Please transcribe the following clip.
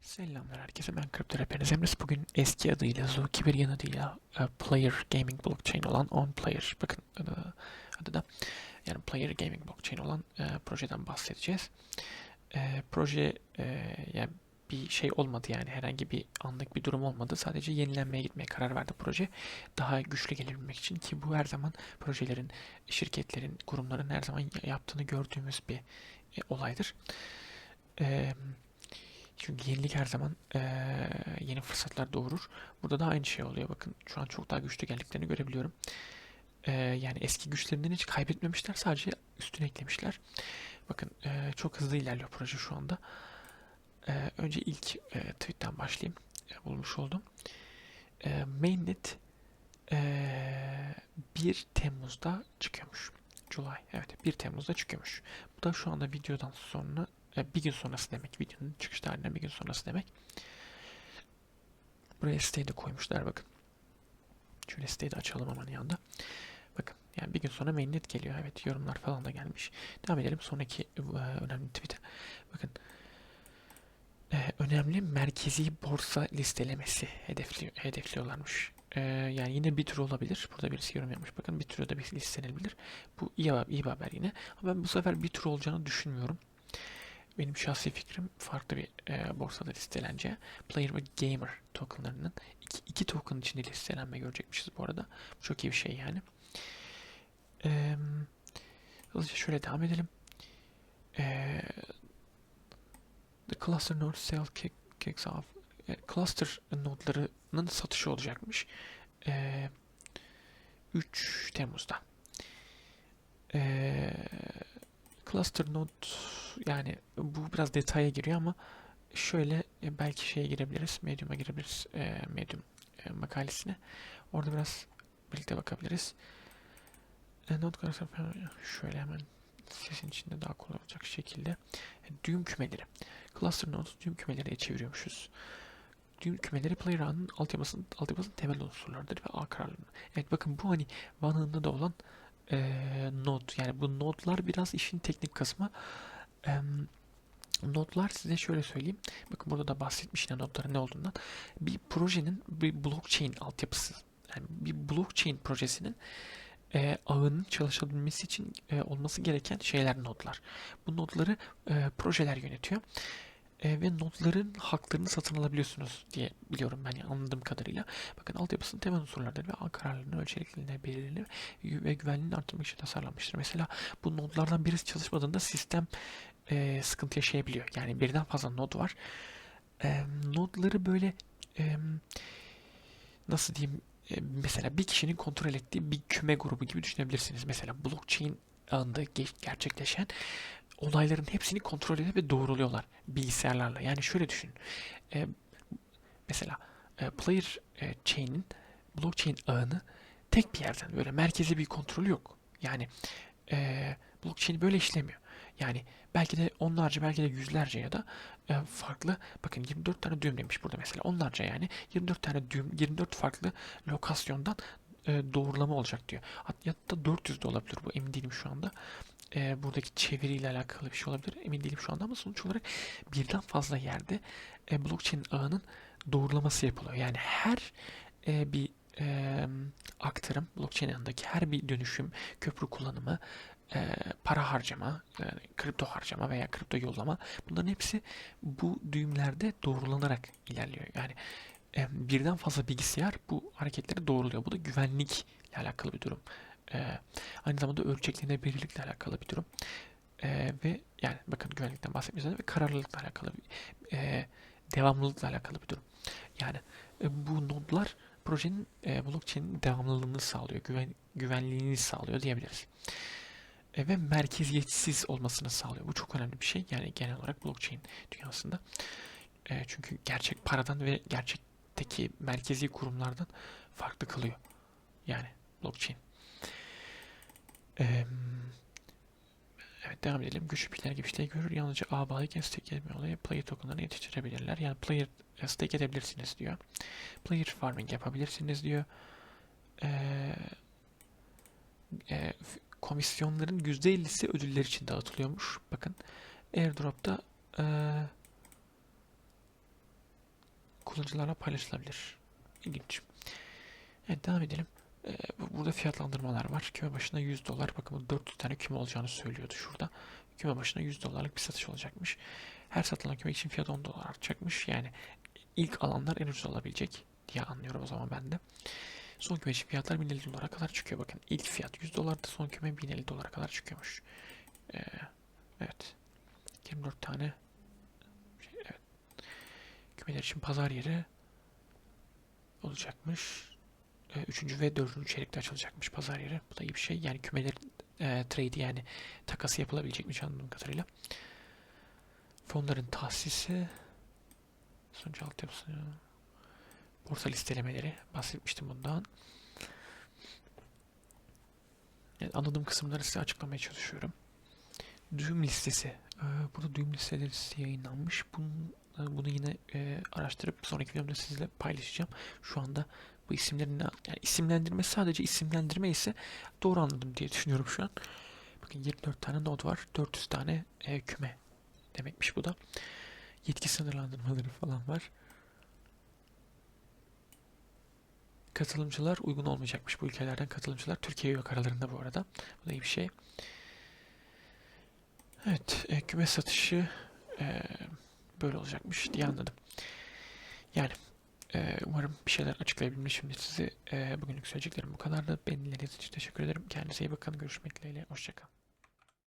Selamlar herkese ben Kripto Rehberiniz Emres. Bugün eski adıyla Zookeeper adıyla e, Player Gaming Blockchain olan On Player bakın adı, adı da yani Player Gaming Blockchain olan e, projeden bahsedeceğiz. E, proje e, yani bir şey olmadı yani herhangi bir anlık bir durum olmadı. Sadece yenilenmeye gitmeye karar verdi proje. Daha güçlü gelebilmek için ki bu her zaman projelerin, şirketlerin, kurumların her zaman yaptığını gördüğümüz bir e, olaydır. Eee çünkü yenilik her zaman eee, yeni fırsatlar doğurur. Burada da aynı şey oluyor. Bakın şu an çok daha güçlü geldiklerini görebiliyorum. Eee, yani eski güçlerinden hiç kaybetmemişler. Sadece üstüne eklemişler. Bakın eee, çok hızlı ilerliyor proje şu anda. Eee, önce ilk eee, tweetten başlayayım. Eee, bulmuş oldum. Eee mainnet eee 1 Temmuz'da çıkıyormuş. July. Evet 1 Temmuz'da çıkıyormuş. Bu da şu anda videodan sonra e, bir gün sonrası demek. Videonun çıkış tarihinden bir gün sonrası demek. Buraya siteyi de koymuşlar bakın. Şöyle siteyi de açalım hemen yanında. Bakın yani bir gün sonra mainnet geliyor. Evet yorumlar falan da gelmiş. Devam edelim sonraki e, önemli tweet'e. Bakın e, önemli merkezi borsa listelemesi hedefli, hedefliyorlarmış. E, yani yine bir tür olabilir. Burada birisi yorum yapmış. Bakın bir türü de bir listelenebilir. Bu iyi, iyi haber yine. Ama ben bu sefer bir tür olacağını düşünmüyorum. Benim şahsi fikrim farklı bir e, borsada listeleneceği. Player ve Gamer tokenlarının iki, iki token içinde listelenme görecekmişiz bu arada. Çok iyi bir şey yani. E, hızlıca şöyle devam edelim. E, the cluster node sale kick, kicks off. E, cluster nodlarının satışı olacakmış. E, 3 Temmuz'da. E, cluster node yani bu biraz detaya giriyor ama şöyle e, belki şeye girebiliriz. Medium'a girebiliriz. E, Medium e, makalesine. Orada biraz birlikte bakabiliriz. E, falan şöyle hemen sesin içinde daha kolay olacak şekilde. E, düğüm kümeleri. Cluster node düğüm kümeleri çeviriyormuşuz. Düğüm kümeleri player ağının altyapısının, altyapısının temel unsurlarıdır ve ağ kararlılığı. Evet bakın bu hani Van'ında da olan e, node yani bu nodlar biraz işin teknik kısmı. Nodlar size şöyle söyleyeyim. Bakın burada da bahsetmiş yine nodların ne olduğundan. Bir projenin bir blockchain altyapısı yani bir blockchain projesinin e, ağının çalışabilmesi için e, olması gereken şeyler nodlar. Bu nodları e, projeler yönetiyor. E, ve nodların haklarını satın alabiliyorsunuz diye biliyorum ben yani anladığım kadarıyla. Bakın altyapısının temel unsurlarıdır ve ağ kararlılığını, ölçekliğini, belirliliğini ve güvenliğini arttırmak için tasarlanmıştır. Mesela bu nodlardan birisi çalışmadığında sistem e, sıkıntı yaşayabiliyor. Yani birden fazla nod var. E, nodları böyle e, nasıl diyeyim e, mesela bir kişinin kontrol ettiği bir küme grubu gibi düşünebilirsiniz. Mesela blockchain ağında gerçekleşen olayların hepsini kontrol edip ve doğruluyorlar bilgisayarlarla. Yani şöyle düşünün. E, mesela e, player e, chain'in blockchain ağını tek bir yerden böyle merkezi bir kontrolü yok. Yani e, blockchain böyle işlemiyor. Yani belki de onlarca belki de yüzlerce ya da e, farklı bakın 24 tane düğüm demiş burada mesela onlarca yani 24 tane düğüm 24 farklı lokasyondan e, doğrulama olacak diyor. Hatta 400 de olabilir bu emin değilim şu anda. E, buradaki çeviriyle alakalı bir şey olabilir emin değilim şu anda ama sonuç olarak birden fazla yerde e, blockchain ağının doğrulaması yapılıyor. Yani her e, bir e, aktarım blockchain ağındaki her bir dönüşüm köprü kullanımı e, para harcama, yani kripto harcama veya kripto yollama bunların hepsi bu düğümlerde doğrulanarak ilerliyor. Yani e, birden fazla bilgisayar bu hareketleri doğruluyor. Bu da güvenlikle alakalı bir durum. E, aynı zamanda ölçekliğine belirlilikle alakalı bir durum. E, ve yani bakın güvenlikten bahsetmiyoruz ve kararlılıkla alakalı bir e, devamlılıkla alakalı bir durum. Yani e, bu nodlar projenin e, blockchain'in devamlılığını sağlıyor, güven, güvenliğini sağlıyor diyebiliriz. E, ve merkeziyetsiz olmasını sağlıyor. Bu çok önemli bir şey. Yani genel olarak blockchain dünyasında. E, çünkü gerçek paradan ve gerçekteki merkezi kurumlardan farklı kılıyor. Yani blockchain. Evet devam edelim. Güçlü bilgiler gibi işleri görür. Yalnızca ağ bağlıyken stake etme olayı player tokenlarını yetiştirebilirler. Yani player e, stake edebilirsiniz diyor. Player farming yapabilirsiniz diyor. Eee e, komisyonların %50'si ödüller için dağıtılıyormuş. Bakın airdrop'ta e, kullanıcılarla paylaşılabilir. İlginç. Evet devam edelim. Ee, bu- burada fiyatlandırmalar var. Küme başına 100 dolar. Bakın bu 400 tane küme olacağını söylüyordu şurada. Küme başına 100 dolarlık bir satış olacakmış. Her satılan küme için fiyat 10 dolar artacakmış. Yani ilk alanlar en ucuz olabilecek diye anlıyorum o zaman ben de. Son küme için fiyatlar 1050 dolara kadar çıkıyor. Bakın ilk fiyat 100 dolardı. Son küme 1050 dolara kadar çıkıyormuş. Ee, evet. 24 tane şey, evet. Kümeler için pazar yeri olacakmış. Ee, Üçüncü ve dördüncü çeyrekte açılacakmış pazar yeri. Bu da iyi bir şey. Yani kümelerin e, trade yani takası yapılabilecekmiş anladığım kadarıyla. Fonların tahsisi sonuç altyapısı borsa listelemeleri bahsetmiştim bundan. Yani anladığım kısımları size açıklamaya çalışıyorum. Düğüm listesi. Ee, burada düğüm listeleri size yayınlanmış. Bunun, e, bunu yine e, araştırıp sonraki videomda sizle paylaşacağım. Şu anda bu isimlerin yani isimlendirme sadece isimlendirme ise doğru anladım diye düşünüyorum şu an. Bakın 24 tane node var. 400 tane e, küme demekmiş bu da. Yetki sınırlandırmaları falan var. Katılımcılar uygun olmayacakmış bu ülkelerden katılımcılar. Türkiye yok aralarında bu arada. Bu da iyi bir şey. Evet, e, küme satışı e, böyle olacakmış diye anladım. Yani e, umarım bir şeyler açıklayabilmişimdir size. E, bugünlük söyleyeceklerim bu kadar da. Beni dinlediğiniz için teşekkür ederim. Kendinize iyi bakın. Görüşmek dileğiyle. Hoşçakalın.